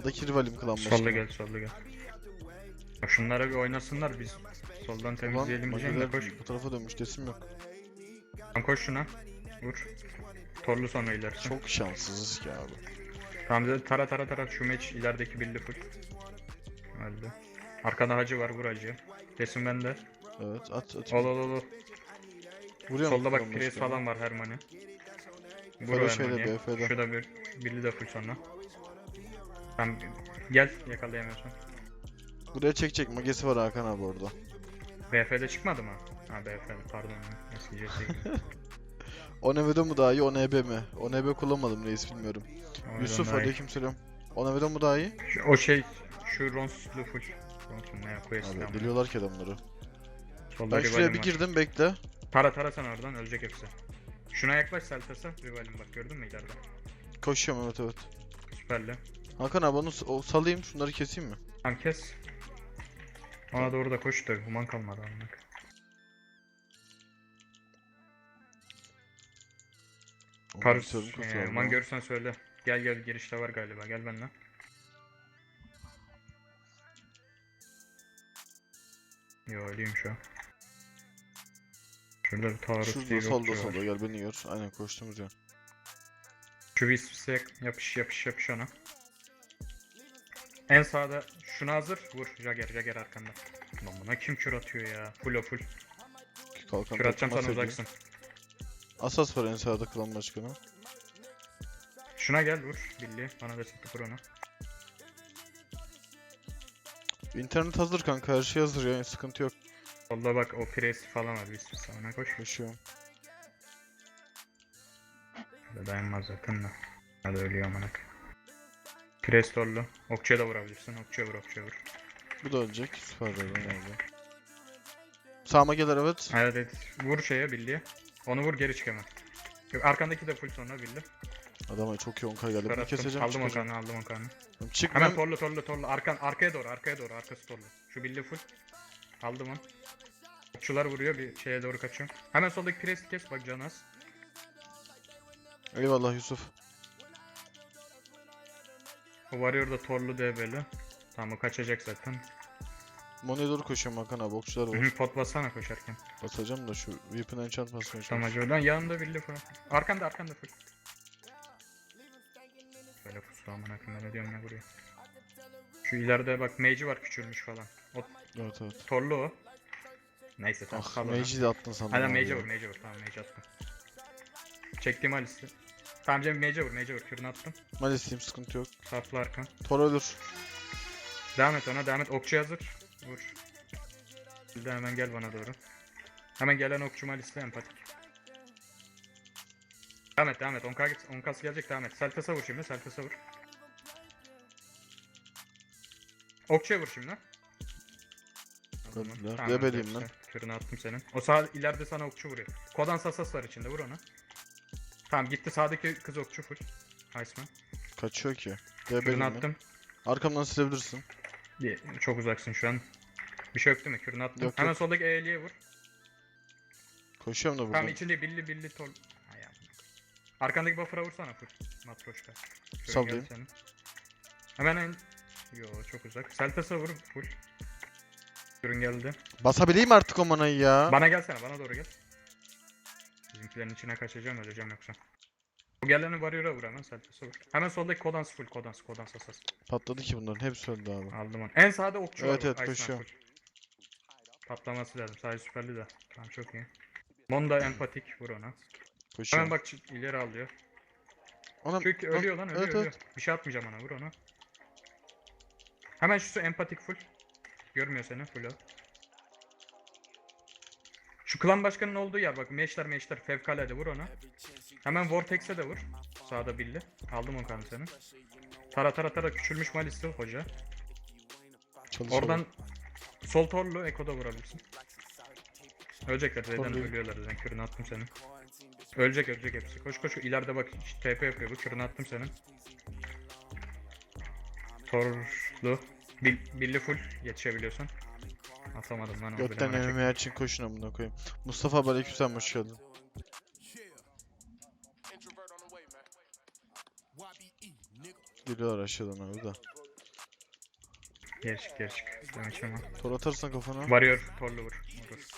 Sağdaki rivalim klan başkanı. Solda gel solda gel. Şunlara bir oynasınlar biz soldan temizleyelim diyeceğim de koş. bu tarafa dönmüş desim yok. Tamam koş şuna. Vur. Torlu sonra ilerisi. Çok şanssızız ki abi. Tamam tara tara tara şu meç ilerideki bildi full. Öldü. Arkada hacı var vur hacı. Desin bende. Evet at at. Ol ol ol. Vuruyor Solda bak pres falan var Hermani. Vur. BF'de. Şurada bir bildi de full sonra. Tamam gel yakalayamıyorsun. Buraya çekecek magesi var Hakan abi orada. BF'de çıkmadı mı? Ha BF pardon. Yiyecek? Onevedo mu daha iyi, ONB mi? ONB kullanmadım reis bilmiyorum. Yusuf Oradan daha iyi. aleykümselam. Onevedo mu daha iyi? Şu- O şey şu Ronslu full. Ronslu ne Abi biliyorlar ki adamları. Solda Ben şuraya rivalim bir var. girdim bekle. Tara tara sen oradan ölecek hepsi. Şuna yaklaş Seltas'a rivalim bak gördün mü ileride? Koşuyorum evet evet. Süperli. Hakan abi onu s- o, salayım şunları keseyim mi? Tamam kes. Ona doğru da koş da human kalmadı anlık. Onu Karus, human ama. görürsen söyle. Gel gel girişte var galiba gel benimle. Yo öleyim şu an. Şurada bir taarruz diye Şurada bir solda okçu var. solda gel beni gör. Aynen koştum ya. Şu visvise yapış yapış yapış ona. En sağda şuna hazır. Vur Jagger Jagger arkanda. Lan buna kim kür atıyor ya? Full o full. Kalkan Kür atacağım sana uzaksın. Asas var en sağda klan başkanı. Şuna gel vur Billy. Bana da sıktı kur onu. İnternet hazır kanka her şey hazır ya sıkıntı yok. Solda bak o pres falan var visvise ona koş. Koşuyorum. Dayanmaz de. Hadi ölüyor amanak. Pres torlu. Okçuya da vurabilirsin. Okçuya vur okçuya vur. Bu da ölecek. Süper ben oldu. Sağıma gelir evet. Evet evet. Vur şeye Billy'ye. Onu vur geri çık hemen. Yok arkandaki de full sonra Billy. Adama çok yoğun kay geldi. Bunu keseceğim Aldım çıkacağım. okanı aldım okanı. Çık Hemen torlu torlu torlu. Arkan, arkaya doğru arkaya doğru. Arkası torlu. Şu Billy full. Aldım onu. Okçular vuruyor bir şeye doğru kaçıyorum. Hemen soldaki presi kes bak can az. Eyvallah Yusuf. O Warrior da torlu DB'li. Tamam o kaçacak zaten. Mono'ya doğru koşuyorum Hakan abi. Okçular Hı var. hı, Pot bassana koşarken. Basacağım da şu Weapon Enchant basmaya çalışıyorum. hacı oradan yanında Billy full. Arkanda arkanda full. Böyle pusu amına koyayım ne diyorum ne buraya. Şu ileride bak Mage'i var küçülmüş falan. O Evet evet. torlu o. Neyse tamam. Ah kal ona. Mage'i de attın sandım. Hadi abi Mage'e ya. vur, Mage'e vur. Tamam Mage attım. Çektim Alice'i. Tamam Cem Mage'e vur, Mage'e vur. Kürünü attım. Malis'teyim sıkıntı yok. Saflı arkan. Tor ölür. Devam et ona, devam et. Okçu hazır. Vur. Bir de hemen gel bana doğru. Hemen gelen okçu Malis'le empatik. Devam et, devam et. 10k git. 10k'sı gelecek, devam et. Seltas'a vur şimdi, Seltas'a vur. Okçuya vur şimdi. Öldüler. Öldü ben. Kürünü attım senin. O sağ ileride sana okçu vuruyor. Kodan sasas var içinde vur onu. Tamam gitti sağdaki kız okçu full. Iceman. Kaçıyor ki. Kürünü ben. attım. Arkamdan silebilirsin. Bir- Çok uzaksın şu an. Bir şey yok değil mi? Kürünü attım. Yok, Hemen yok. soldaki E'liye vur. Koşuyorum da buradan. Tamam içinde billi billi tol. Hay amına. Arkandaki buffer'a vursana full. Matroşka. Şöyle Sallayayım. Hemen en... Yo çok uzak. Seltas'a vur full. Kürün geldi. Basabileyim artık o manayı ya. Bana gelsene bana doğru gel. Bizimkilerin içine kaçacağım öleceğim yoksa. Bu geleni Warrior'a vur hemen Seltas'a vur. Hemen soldaki Kodans full Kodans Kodans asas. Patladı ki bunların. Hepsi öldü abi. Aldım onu. En sağda okçu Evet, var. evet, koşuyorum. full. Patlaması lazım. Sadece süperli de. Tamam çok iyi. Monda empatik vur ona. Koşuyorum. Hemen bak ileri alıyor. Anam, Çünkü ölüyor lan ölüyor evet, ölüyor. evet. Bir şey atmayacağım ona vur onu. Hemen şu empatik full. Görmüyor seni full o. Klan başkanının olduğu yer bak meşler meşler fevkalade vur ona. Hemen Vortex'e de vur. Sağda Billy. Aldım o kanı senin. Tara tara tara küçülmüş Malisli hoca. Çalışıyor. Oradan sol torlu Eko'da vurabilirsin. Ölecekler zaten Torlu. ölüyorlar zaten kürünü attım senin. Ölecek ölecek hepsi. Koş koş ileride bak TP yapıyor bu kürünü attım senin. Torlu. Bil, Billy full yetişebiliyorsun. Atamadım o Götten MMA için koşun amına koyayım. Mustafa abi aleykümselam hoş geldin. Geliyorlar aşağıdan abi da. Geri çık. Demek ama. Tor atarsan kafana. Warrior torlu vur. Vurur.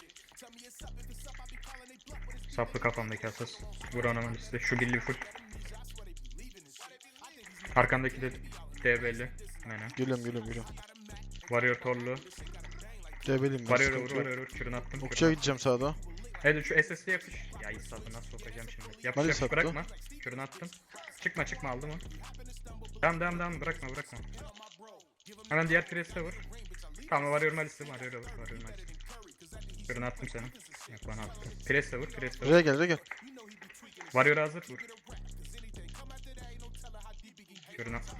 Saplı kafamdaki asas. Vur ona malisi. Şu billi full. Arkandaki de DB'li. Mena. Geliyorum geliyorum geliyorum. Warrior torlu. Debeliyim ben Warrior'a vur sıkıntı yok. Warrior'a vur. Attım. kürünü Okçuya attım. gideceğim sağda. Hadi şu SSD yapış. Ya İsa'da nasıl sokacağım şimdi? Yapış yapış bırakma. Kürünü attım. Çıkma çıkma aldım onu. Devam devam devam bırakma bırakma. Hemen diğer presse vur. Tamam Warrior Malis'i Warrior'a vur. Warrior Malis'i. Kürünü attım senin. Yok bana attı. Presse vur presse vur. Buraya gel buraya gel. Warrior'a hazır vur. Kürünü at.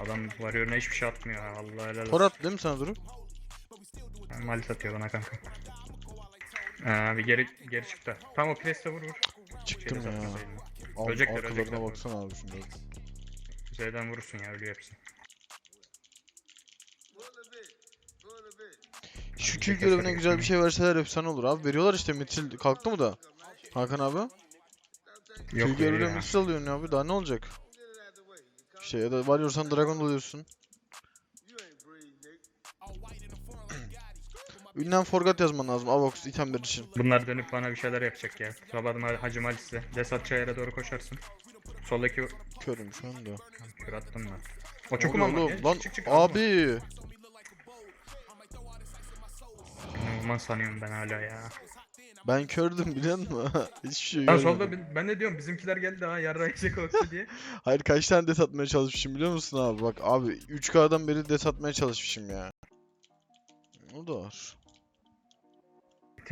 Adam Warrior'ına hiçbir şey atmıyor ha. Allah helal Tor olsun. at değil mi sana durup? Malis atıyor bana kanka. Ee, bir geri geri çıktı. Tamam o presse vur vur. Çıktım Şeyde ya. Al, Ölecekler, arkalarına baksana abi şimdi. Z'den vurursun ya ölüyor hepsi. Tek görevine güzel bir şey verseler efsane olur abi. Veriyorlar işte mitil kalktı mı da? Hakan abi? Yok veriyor görevine mitil alıyorsun abi daha ne olacak? Şey ya da varıyorsan dragon alıyorsun. Ünlem forgot yazman lazım Avox itemler için. Bunlar dönüp bana bir şeyler yapacak ya. Sabahım Hacı Malis'e. Desat yere doğru koşarsın. Soldaki Körüm şu anda. kür attım ben. O çok umam oğlum? Lan Çık çık çık. abi. Umman sanıyorum ben hala ya. Ben kördüm biliyor musun? Hiçbir şey Ben görmedim. solda ben, de diyorum bizimkiler geldi ha yarra yiyecek okçu diye. Hayır kaç tane det atmaya çalışmışım biliyor musun abi? Bak abi 3K'dan beri det atmaya çalışmışım ya. O da var.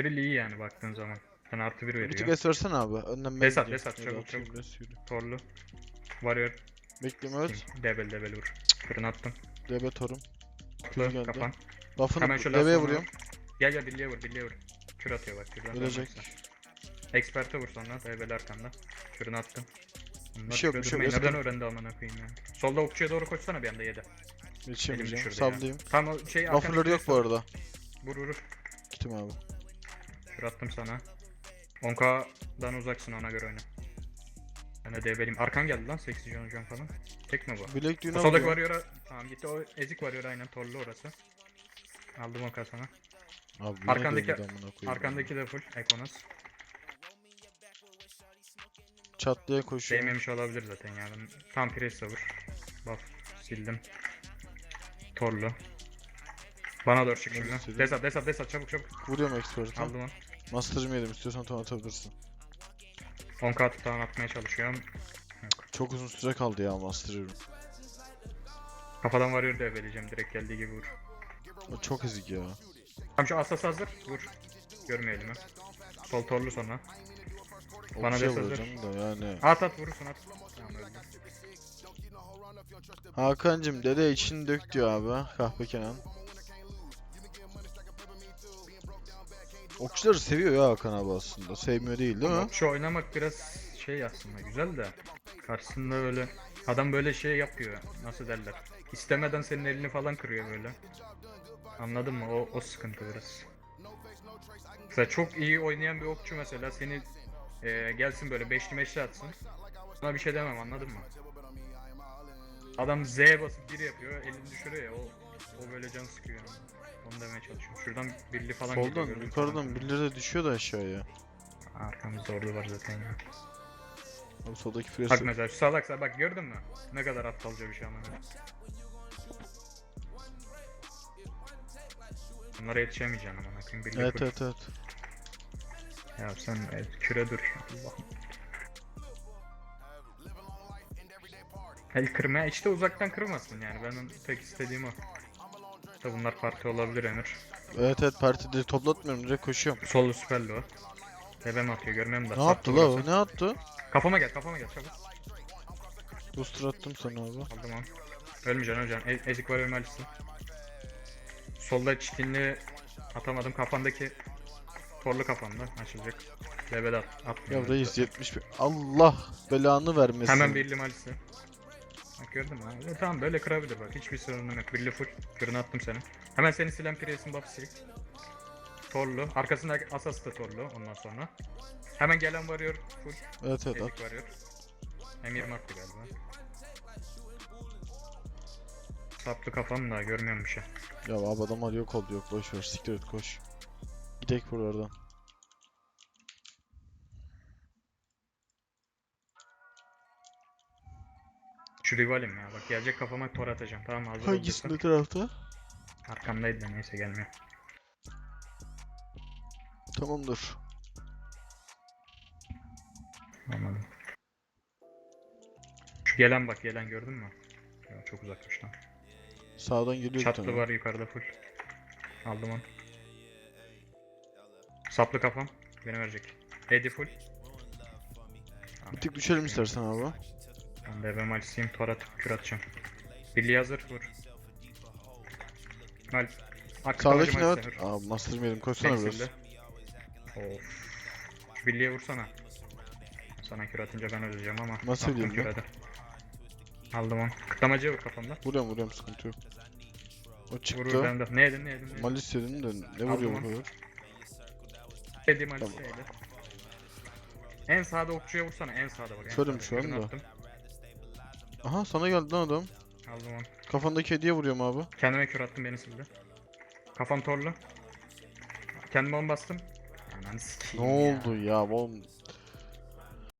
Trill iyi yani baktığın zaman. Ben artı bir Bir tık veriyor. es versene abi. Önden ben Desat, gideyim. çabuk, çabuk. Torlu. Warrior. Bekleme evet. Debel debel vur. Kürünü attım. DB torum. Kürü geldi. kapan. Lafını Hemen DB'ye lafını vuruyorum. Gel gel birliğe vur birliğe vur. Kür atıyor bak kürden Ölecek. Expert'e vur sonra debel arkanda. Kürünü attım. Bunlar Bir şey yok, bir şey yok. Nereden öğrendi amına koyayım ya. Solda okçuya doğru koşsana bir anda yedi. Sablayayım. Tamam o şey Buffer'ları yok bu arada. Vur vur. Gittim abi. Kür attım sana. 10k'dan uzaksın ona göre oyna. Ben de debeliyim. Arkan geldi lan 8 John John falan. Tek mi bu? Bilek düğüne O soldaki varıyor'a tamam gitti o ezik varıyor aynen torlu orası. Aldım o kasana. Abi bu Arkandaki- amına koyayım Arkandaki de full Ekonos. Çat diye koşuyor. Değmemiş olabilir zaten ya. Ben tam press vur. Buff sildim. Torlu. Bana doğru çık Ben şimdi. sildim. Desat desat desat çabuk çabuk. Vuruyorum expert'ı. Aldım onu. Master'ımı yedim. İstiyorsan ton atabilirsin. 10k tutan atmaya çalışıyorum. Çok uzun süre kaldı ya Master'ım. Kafadan varıyor da vereceğim direkt geldiği gibi vur. O çok ezik ya. Tamam şu asas hazır. Vur. Görmeyelim ha. Sol torlu sonra. Bana Okçuya des hazır. da yani. At at vurursun at. Tamam. Hakan'cım dede içini dök diyor abi. Kahpe Kenan. Okçuları seviyor ya Hakan abi aslında. Sevmiyor değil değil mi? Okçu oynamak biraz şey aslında güzel de. Karşısında böyle adam böyle şey yapıyor nasıl derler? İstemeden senin elini falan kırıyor böyle. Anladın mı? O, o sıkıntı biraz. Mesela çok iyi oynayan bir okçu mesela seni e, gelsin böyle beşli meşli atsın. Buna bir şey demem anladın mı? Adam Z basıp bir yapıyor elini düşürüyor ya o, o böyle can sıkıyor. Onu demeye çalışıyorum şuradan birli falan geliyor, Soldan mü? yukarıdan birileri de düşüyor da aşağıya. arkamızda ordu var zaten ya Abi soldaki Bak presi. mesela şu salaksa bak gördün mü? Ne kadar aptalca bir şey ama. Bunlara yetişemeyeceksin ama bakayım birlik Evet vur. evet evet. Ya sen evet, küre dur. Allah'ım. El kırmaya işte uzaktan kırmasın yani benim tek istediğim o. İşte bunlar parti olabilir Emir. Evet evet partide toplatmıyorum direkt koşuyorum. Solu süperli o. Tebem atıyor görmüyorum da. Ne yaptı la o? Ne yaptı? Kafama gel kafama gel çabuk. Booster attım sana abi. Aldım onu. Ölmeyeceksin ölmeyeceksin. E ezik var ölmelisin. Solda çitinli atamadım. Kafandaki torlu kafanda açılacak. Level at. Ya atmıyor. reis 71. Allah belanı vermesin. Hemen birli malisi. Bak gördün mü? Ha, tamam böyle kırabilir bak. Hiçbir sorunum yok. Birli full. Kürünü attım seni. Hemen seni silen Priest'in buff'ı sil. Torlu. Arkasında asas da torlu ondan sonra. Hemen gelen varıyor full. Evet evet. Ezik varıyor. M20 attı galiba. Saplı kafam da görmüyorum bir şey. Ya abi adamlar yok oldu yok boş ver siktir et koş. Gidek buralardan. Şu rivalim ya bak gelecek kafama tor atacağım tamam hazır Hangisinde olacaksan. tarafta? Arkamdaydı da neyse gelmiyor. Tamamdır. Anladım. Şu gelen bak gelen gördün mü? Ya, çok uzakmış lan. Sağdan geliyor Çatlı tane. var yukarıda full. Aldım onu. Saplı kafam. Beni verecek. Edi full. Bir tık düşelim istersen abi. Ben de ben Als'iyim. Tor atıp kür atacağım. Billy hazır vur. Mal. Sağdaki ne var? Aa master yerim koşsana biraz. Of. Şu Billy'ye vursana. Sana kür atınca ben öleceğim ama. Nasıl ben? hadi. Aldım onu. Kıtlamacıya vur kafamda. Vuruyorum vuruyorum sıkıntı yok. O çıktı. vur bende. Ne yedin ne yedin ne yedin? Malis yedim de ne vuruyor bu kadar? Edi Malisi Tamam. yedi. En sağda okçuya vursana en sağda bak. En Körüm şu anda. attım. Aha sana geldi lan adam. Aldım onu. Kafandaki hediye vuruyorum abi. Kendime kür attım beni sildi. Kafam torlu. Kendime on bastım. Ananı Ne sikeyim ya. oldu ya oğlum?